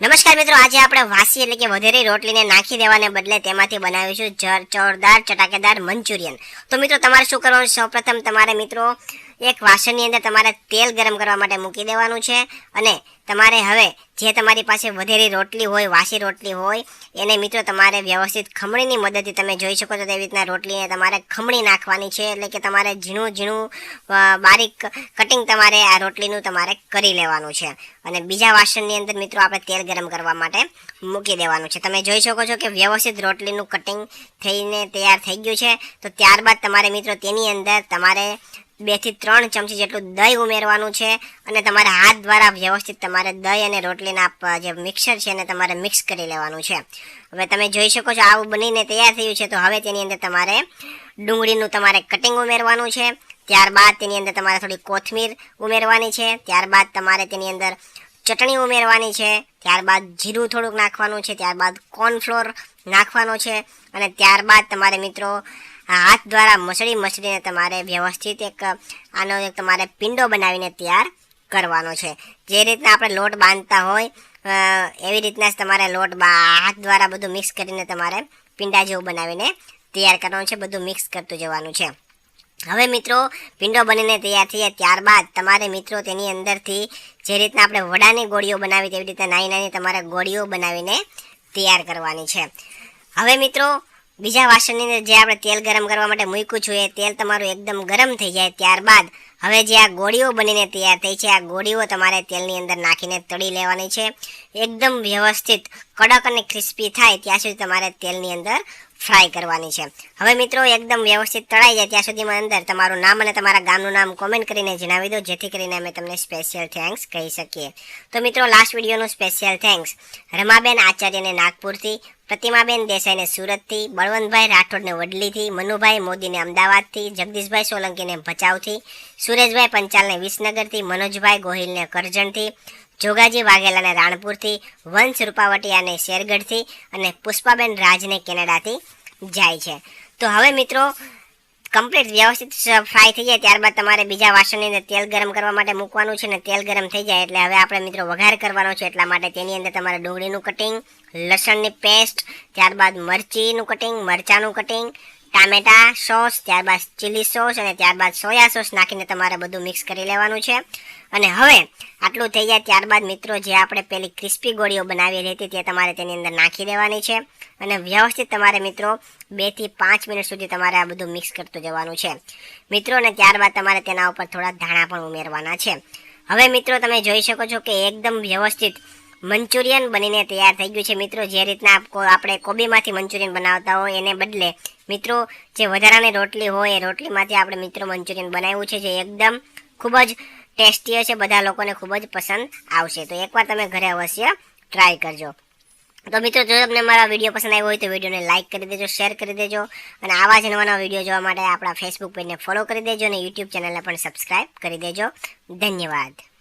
નમસ્કાર મિત્રો, આજે આપણે વાસી એટલે કે વધેરી રોટલીને નાખી દેવાને બદલે તેમાંથી બનાવીશું જર ચોરદાર ચટાકેદાર મંચુરિયન તો મિત્રો, તમારે શું કરવાનું? સૌપ્રથમ તમારે મિત્રો એક વાસણની અંદર તમારે તેલ ગરમ કરવા માટે મૂકી દેવાનું છે અને તમારે હવે જે તમારી પાસે વધેરી રોટલી હોય, વાસી રોટલી હોય, એને મિત્રો તમારે વ્યવસ્થિત ખમણીની મદદથી તમે જોઈ શકો છો તેવી રીતના રોટલીને તમારે ખમણી નાખવાની છે. એટલે કે તમારે ઝીણું ઝીણું બારીક કટિંગ તમારે આ રોટલીનું તમારે કરી લેવાનું છે. અને બીજા વાસણની અંદર મિત્રો આપણે તેલ ગરમ કરવા માટે મૂકી દેવાનું છે. તમે જોઈ શકો છો કે વ્યવસ્થિત રોટલીનું કટિંગ થઈને તૈયાર થઈ ગયું છે. તો ત્યારબાદ તમારે મિત્રો તેની અંદર તમારે બેથી ત્રણ ચમચી જેટલું દહીં ઉમેરવાનું છે અને તમારે હાથ દ્વારા વ્યવસ્થિત તમારે દહીં અને રોટલીના જે મિક્સર છે એને તમારે મિક્સ કરી લેવાનું છે. હવે તમે જોઈ શકો છો આવું બનીને તૈયાર થયું છે, તો હવે તેની અંદર તમારે ડુંગળીનું તમારે કટિંગ ઉમેરવાનું છે. ત્યારબાદ તેની અંદર તમારે થોડી કોથમીર ઉમેરવાની છે. ત્યારબાદ તમારે તેની અંદર ચટણી ઉમેરવાની છે. ત્યારબાદ જીરું થોડુંક નાખવાનું છે. ત્યારબાદ કોર્નફ્લોર નાખવાનો છે. અને ત્યારબાદ તમારે મિત્રો હાથ દ્વારા મસળી મસળીને તમારે વ્યવસ્થિત એક, આનો એક તમારે પિંડો બનાવીને તૈયાર કરવાનો છે. જે રીતના આપણે લોટ બાંધતા હોય એવી રીતના જ તમારે લોટ હાથ દ્વારા બધું મિક્સ કરીને તમારે પિંડા જેવું બનાવીને તૈયાર કરવાનું છે, બધું મિક્સ કરતું જવાનું છે. હવે મિત્રો, પિંડો બનીને તૈયાર થઈએ ત્યારબાદ તમારે મિત્રો તેની અંદરથી જે રીતના આપણે વડાની ગોળીઓ બનાવી તેવી રીતે નાની નાની તમારે ગોળીઓ બનાવીને તૈયાર કરવાની છે. હવે મિત્રો બીજા વાસણની અંદર જે આપણે તેલ ગરમ કરવા માટે મૂક્યું છું, એ તેલ તમારું એકદમ ગરમ થઈ જાય ત્યારબાદ હવે જે આ ગોળીઓ બનીને તૈયાર થઈ છે, આ ગોળીઓ તમારે તેલની અંદર નાખીને તળી લેવાની છે. એકદમ વ્યવસ્થિત, કડક અને ક્રિસ્પી થાય ત્યાં સુધી તમારે તેલની અંદર ફ્રાય કરવાની છે. હવે મિત્રો, એકદમ વ્યવસ્થિત તળાઈ જાય ત્યાં સુધીમાં અંદર. તમારું નામ અને તમારા ગામનું નામ કોમેન્ટ કરીને જણાવી દો, જેથી કરીને અમે તમને સ્પેશિયલ થેન્ક્સ કહી શકીએ. તો મિત્રો લાસ્ટ વિડીયોનું સ્પેશિયલ થેન્ક્સ રમાબેન આચાર્યને નાગપુરથી, પ્રતિમાબેન દેસાઈને સુરતથી, બળવંતભાઈ રાઠોડને વડલીથી, મનુભાઈ મોદીને અમદાવાદથી, જગદીશભાઈ સોલંકીને ભચાઉથી, સુરેશભાઈ પંચાલને વિસનગરથી, મનોજભાઈ ગોહિલને કરજણથી જોગાજી વાઘેલાને રાણપુરથી, વંશ રૂપાવટિયાને શેરગઢથી અને પુષ્પાબેન રાજને કેનેડાથી જાય છે. તો હવે મિત્રો કમ્પ્લીટ વ્યવસ્થિત ફ્રાય થઈ જાય, ત્યારબાદ તમારે બીજા વાસણની અંદર તેલ ગરમ કરવા માટે મૂકવાનું છે ને તેલ ગરમ થઈ જાય એટલે હવે આપણે મિત્રો વઘાર કરવાનો છે, એટલા માટે તેની અંદર તમારે ડુંગળીનું કટિંગ લસણની પેસ્ટ ત્યારબાદ મરચીનું કટિંગ મરચાંનું કટિંગ ટામેટા સોસ, ત્યારબાદ ચીલી સોસ અને ત્યારબાદ સોયા સોસ નાખીને તમારે બધું મિક્સ કરી લેવાનું છે. અને હવે આટલું થઈ જાય ત્યારબાદ મિત્રો જે આપણે પેલી ક્રિસ્પી ગોળીઓ બનાવી હતી તે તમારે તેની અંદર નાખી દેવાની છે. અને વ્યવસ્થિત તમારે મિત્રો બેથી પાંચ મિનિટ સુધી તમારે આ બધું મિક્સ કરતું જવાનું છે. મિત્રો અને ત્યારબાદ તમારે તેના ઉપર થોડા ધાણા પણ ઉમેરવાના છે. હવે મિત્રો તમે જોઈ શકો છો કે એકદમ વ્યવસ્થિત મંચુરિયન બનીને તૈયાર થઈ ગયું છે. મિત્રો, જે રીતના આપણે કોબીમાંથી મંચુરિયન બનાવતા હોય એને બદલે, મિત્રો, જે વધારાની રોટલી હોય એ રોટલીમાંથી આપણે મિત્રો મંચુરિયન બનાવ્યું છે, જે એકદમ ખૂબ જ ટેસ્ટી હશે. બધા લોકોને ખૂબ જ પસંદ આવશે. તો એકવાર તમે ઘરે અવશ્ય ટ્રાય કરજો. તો મિત્રો, જો તમને મારા વીડિયો પસંદ આવ્યો હોય તો વિડીયોને લાઇક કરી દેજો, શેર કરી દેજો અને આવા જ નવા નવા વીડિયો જોવા માટે આપણા ફેસબુક પેજને ફોલો કરી દેજો અને યુટ્યુબ ચેનલને પણ સબસ્ક્રાઇબ કરી દેજો. ધન્યવાદ.